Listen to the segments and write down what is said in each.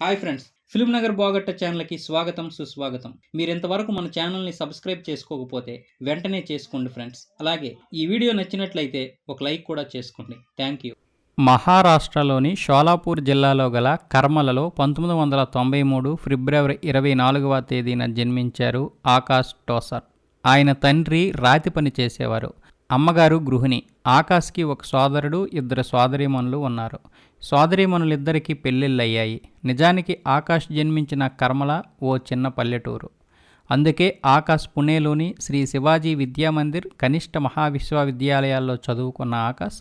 Hi friends film Nagar బాగట్ట ఛానల్కి స్వాగతం సుస్వాగతం. మీరు ఇంతవరకు మన ఛానల్ని సబ్స్క్రైబ్ చేసుకోకపోతే వెంటనే చేసుకోండి ఫ్రెండ్స్. అలాగే ఈ వీడియో నచ్చినట్లయితే ఒక లైక్ కూడా చేసుకోండి. Thank you. మహారాష్ట్రలోని షోలాపూర్ జిల్లాలో గల కర్మలలో పంతొమ్మిది వందల తొంభై మూడు ఫిబ్రవరి ఇరవై నాలుగవ తేదీన జన్మించారు ఆకాష్ టోసర్. ఆయన తండ్రి రాతి పని చేసేవారు. అమ్మగారు గృహిణి. ఆకాష్కి ఒక సోదరుడు ఇద్దరు సోదరీమణులు ఉన్నారు. సోదరీమణులిద్దరికీ పెళ్ళిళ్ళయ్యాయి. నిజానికి ఆకాష్ జన్మించిన కర్మల ఓ చిన్న పల్లెటూరు. అందుకే ఆకాష్ పుణేలోని శ్రీ శివాజీ విద్యామందిర్ కనిష్ట మహావిశ్వవిద్యాలయాల్లో చదువుకున్న ఆకాష్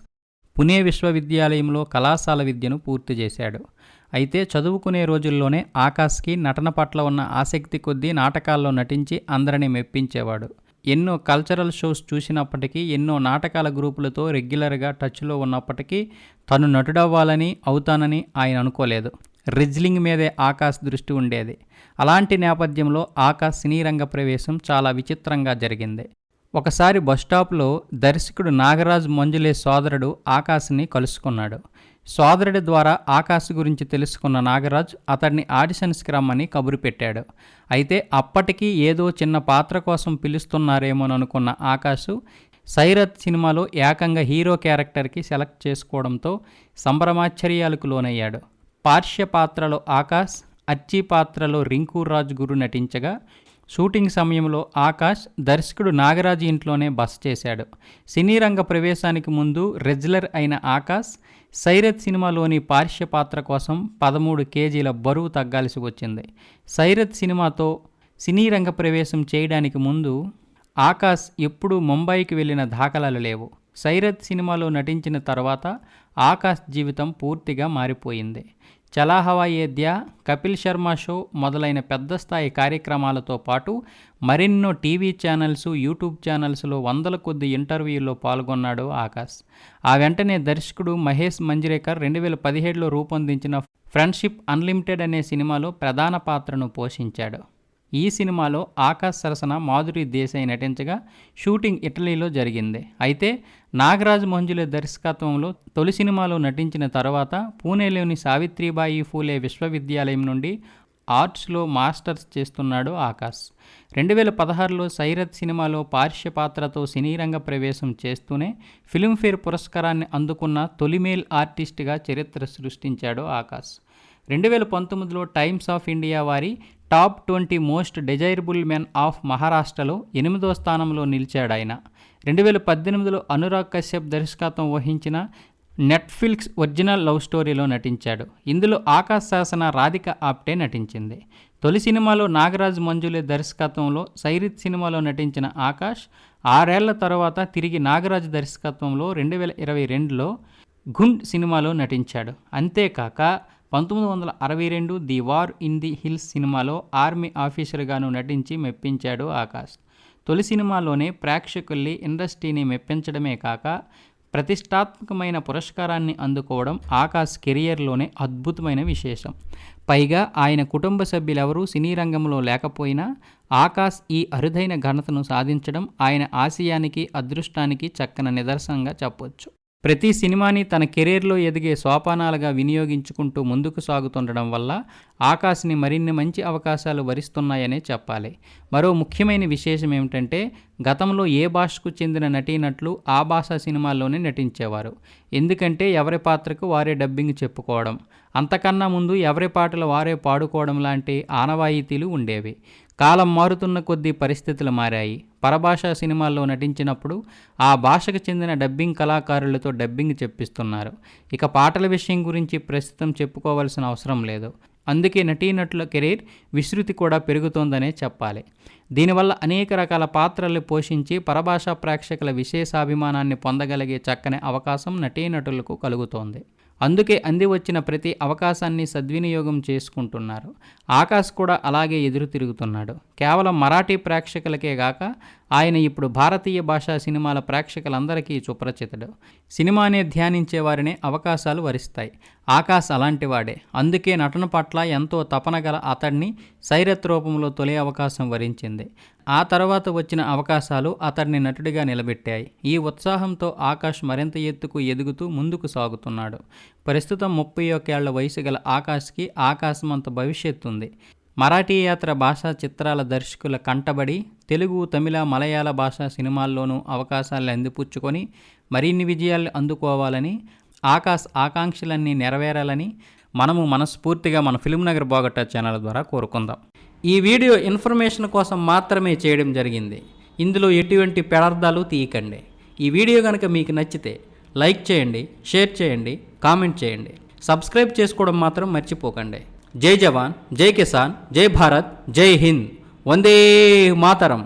పునే విశ్వవిద్యాలయంలో కళాశాల విద్యను పూర్తి చేశాడు. అయితే చదువుకునే రోజుల్లోనే ఆకాష్కి నటన పట్ల ఉన్న ఆసక్తి కొద్దీ నాటకాల్లో నటించి అందరినీ మెప్పించేవాడు. ఎన్నో కల్చరల్ షోస్ చూసినప్పటికీ ఎన్నో నాటకాల గ్రూపులతో రెగ్యులర్గా టచ్లో ఉన్నప్పటికీ తను నటుడవ్వాలని అవుతానని ఆయన అనుకోలేదు. రిజ్లింగ్ మీదే ఆకాశ్ దృష్టి ఉండేది. అలాంటి నేపథ్యంలో ఆకాశ్ సినీ రంగ ప్రవేశం చాలా విచిత్రంగా జరిగింది. ఒకసారి బస్టాప్లో దర్శకుడు నాగరాజ్ మంజులే సోదరుడు ఆకాశ్ని కలుసుకున్నాడు. సోదరుడి ద్వారా ఆకాశ్ గురించి తెలుసుకున్న నాగరాజ్ అతడిని ఆడిషన్స్కి రమ్మని కబురు పెట్టాడు. అయితే అప్పటికీ ఏదో చిన్న పాత్ర కోసం పిలుస్తున్నారేమోననుకున్న ఆకాశ్ సైరత్ సినిమాలో ఏకంగా హీరో క్యారెక్టర్కి సెలెక్ట్ చేసుకోవడంతో సంభ్రమాశ్చర్యాలకు లోనయ్యాడు. పార్శ్య పాత్రలో ఆకాశ్ అచ్చి పాత్రలో రింకూరాజ్ గురు నటించగా షూటింగ్ సమయంలో ఆకాష్ దర్శకుడు నాగరాజ్ ఇంట్లోనే బస చేశాడు. సినీ రంగ ప్రవేశానికి ముందు రెజ్లర్ అయిన ఆకాష్ సైరత్ సినిమాలోని పార్శ్య పాత్ర కోసం పదమూడు కేజీల బరువు తగ్గాల్సి వచ్చింది. సైరత్ సినిమాతో సినీ రంగ ప్రవేశం చేయడానికి ముందు ఆకాష్ ఎప్పుడూ ముంబైకి వెళ్ళిన దాఖలాలు లేవు. సైరత్ సినిమాలో నటించిన తర్వాత ఆకాష్ జీవితం పూర్తిగా మారిపోయింది. చలా హవాయేద్య కపిల్ శర్మ షో మొదలైన పెద్ద స్థాయి కార్యక్రమాలతో పాటు మరెన్నో టీవీ ఛానల్స్ యూట్యూబ్ ఛానల్స్లో వందల కొద్ది ఇంటర్వ్యూల్లో పాల్గొన్నాడు ఆకాష్. ఆ వెంటనే దర్శకుడు మహేష్ మంజ్రేకర్ రెండు వేల పదిహేడులో రూపొందించిన ఫ్రెండ్షిప్ అన్లిమిటెడ్ అనే సినిమాలో ప్రధాన పాత్రను పోషించాడు. ఈ సినిమాలో ఆకాశ్ సరసన మాధురి దేశాయ్ నటించగా షూటింగ్ ఇటలీలో జరిగింది. అయితే నాగరాజ్ మంజులే దర్శకత్వంలో తొలి సినిమాలో నటించిన తర్వాత పూణేలోని సావిత్రిబాయి ఫూలే విశ్వవిద్యాలయం నుండి ఆర్ట్స్లో మాస్టర్స్ చేస్తున్నాడు ఆకాశ్. రెండు వేల పదహారులో సైరత్ సినిమాలో పార్శ్య పాత్రతో సినీరంగ ప్రవేశం చేస్తూనే ఫిల్మ్ఫేర్ పురస్కారాన్ని అందుకున్న తొలిమేల్ ఆర్టిస్ట్గా చరిత్ర సృష్టించాడు ఆకాశ్. రెండు వేల పంతొమ్మిదిలో టైమ్స్ ఆఫ్ ఇండియా వారి top twenty most desirable men of మహారాష్ట్రలో ఎనిమిదో స్థానంలో నిలిచాడు ఆయన రెండు వేల పద్దెనిమిదిలో అనురాగ్ కశ్యప్ దర్శకత్వం వహించిన నెట్ఫ్లిక్స్ ఒరిజినల్ లవ్ స్టోరీలో నటించాడు. ఇందులో ఆకాశ శాసన రాధిక ఆప్టే నటించింది. తొలి సినిమాలో నాగరాజ్ మంజులే దర్శకత్వంలో సైరిత్ సినిమాలో నటించిన ఆకాష్ ఆరేళ్ళ తర్వాత తిరిగి నాగరాజ్ దర్శకత్వంలో రెండు వేల ఇరవై రెండులో గుండ్ సినిమాలో నటించాడు. అంతేకాక పంతొమ్మిది వందల అరవై రెండు the war in the hills సినిమాలో ఆర్మీ ఆఫీసర్గాను నటించి మెప్పించాడు ఆకాష్. తొలి సినిమాలోనే ప్రేక్షకుల్ని ఇండస్ట్రీని మెప్పించడమే కాక ప్రతిష్టాత్మకమైన పురస్కారాన్ని అందుకోవడం ఆకాష్ కెరియర్లోనే అద్భుతమైన విశేషం. పైగా ఆయన కుటుంబ సభ్యులెవరూ సినీ రంగంలో లేకపోయినా ఆకాష్ ఈ అరుదైన ఘనతను సాధించడం ఆయన ఆశయానికి అదృష్టానికి చక్కని నిదర్శనంగా చెప్పొచ్చు. ప్రతి సినిమాని తన కెరీర్లో ఎదిగే సోపానాలుగా వినియోగించుకుంటూ ముందుకు సాగుతుండడం వల్ల ఆకాశ్ని మరిన్ని మంచి అవకాశాలు వరిస్తున్నాయనే చెప్పాలి. మరో ముఖ్యమైన విశేషం ఏమిటంటే గతంలో ఏ భాషకు చెందిన నటీనట్లు ఆ భాష సినిమాల్లోనే నటించేవారు. ఎందుకంటే ఎవరి పాత్రకు వారే డబ్బింగ్ చెప్పుకోవడం. అంతకన్నా ముందు ఎవరి పాటలు వారే పాడుకోవడం లాంటి ఆనవాయితీలు ఉండేవి. కాలం మారుతున్న కొద్దీ పరిస్థితులు మారాయి. పరభాషా సినిమాల్లో నటించినప్పుడు ఆ భాషకు చెందిన డబ్బింగ్ కళాకారులతో డబ్బింగ్ చెప్పిస్తున్నారు. ఇక పాటల విషయం గురించి ప్రస్తుతం చెప్పుకోవాల్సిన అవసరం లేదు. అందుకే నటీనటుల కెరీర్ విస్తృతి కూడా పెరుగుతోందనే చెప్పాలి. దీనివల్ల అనేక రకాల పాత్రలు పోషించి పరభాషా ప్రేక్షకుల విశేషాభిమానాన్ని పొందగలిగే చక్కని అవకాశం నటీనటులకు కలుగుతోంది. అందుకే అంది వచ్చిన ప్రతి అవకాశాన్ని సద్వినియోగం చేసుకుంటున్నారు. ఆకాశ్ కూడా అలాగే ఎదురు తిరుగుతున్నాడు. కేవలం మరాఠీ ప్రేక్షకులకే గాక ఆయన ఇప్పుడు భారతీయ భాషా సినిమాల ప్రేక్షకులందరికీ సుపరిచితుడు. సినిమానే ధ్యానించే వారినే అవకాశాలు వరిస్తాయి. ఆకాశ్ అలాంటివాడే. అందుకే నటన పట్ల ఎంతో తపన గల అతడిని సైరత్ రూపంలో తొలి అవకాశం వరించింది. ఆ తర్వాత వచ్చిన అవకాశాలు అతడిని నటుడిగా నిలబెట్టాయి. ఈ ఉత్సాహంతో ఆకాష్ మరింత ఎత్తుకు ఎదుగుతూ ముందుకు సాగుతున్నాడు. ప్రస్తుతం ముప్పై ఒకేళ్ళ వయసు గల ఆకాష్కి ఆకాశమంత భవిష్యత్తు ఉంది మరాఠీ యాత్ర భాషా చిత్రాల దర్శకుల కంటబడి తెలుగు తమిళ మలయాళ భాషా సినిమాల్లోనూ అవకాశాలు అందిపుచ్చుకొని మరిన్ని విజయాలు అందుకోవాలని ఆకాశ్ ఆకాంక్షలన్నీ నెరవేరాలని మనము మనస్ఫూర్తిగా మన ఫిల్మ్ నగర్ బోగట్టా ఛానల్ ద్వారా కోరుకుందాం. ఈ వీడియో ఇన్ఫర్మేషన్ కోసం మాత్రమే చేయడం జరిగింది. ఇందులో ఎటువంటి పెడార్థాలు తీయకండి. ఈ వీడియో కనుక మీకు నచ్చితే లైక్ చేయండి షేర్ చేయండి కామెంట్ చేయండి. సబ్స్క్రైబ్ చేసుకోవడం మాత్రం మర్చిపోకండి. జై జవాన్ జై కిసాన్ జై భారత్ జై హింద్. వందే మాతరం.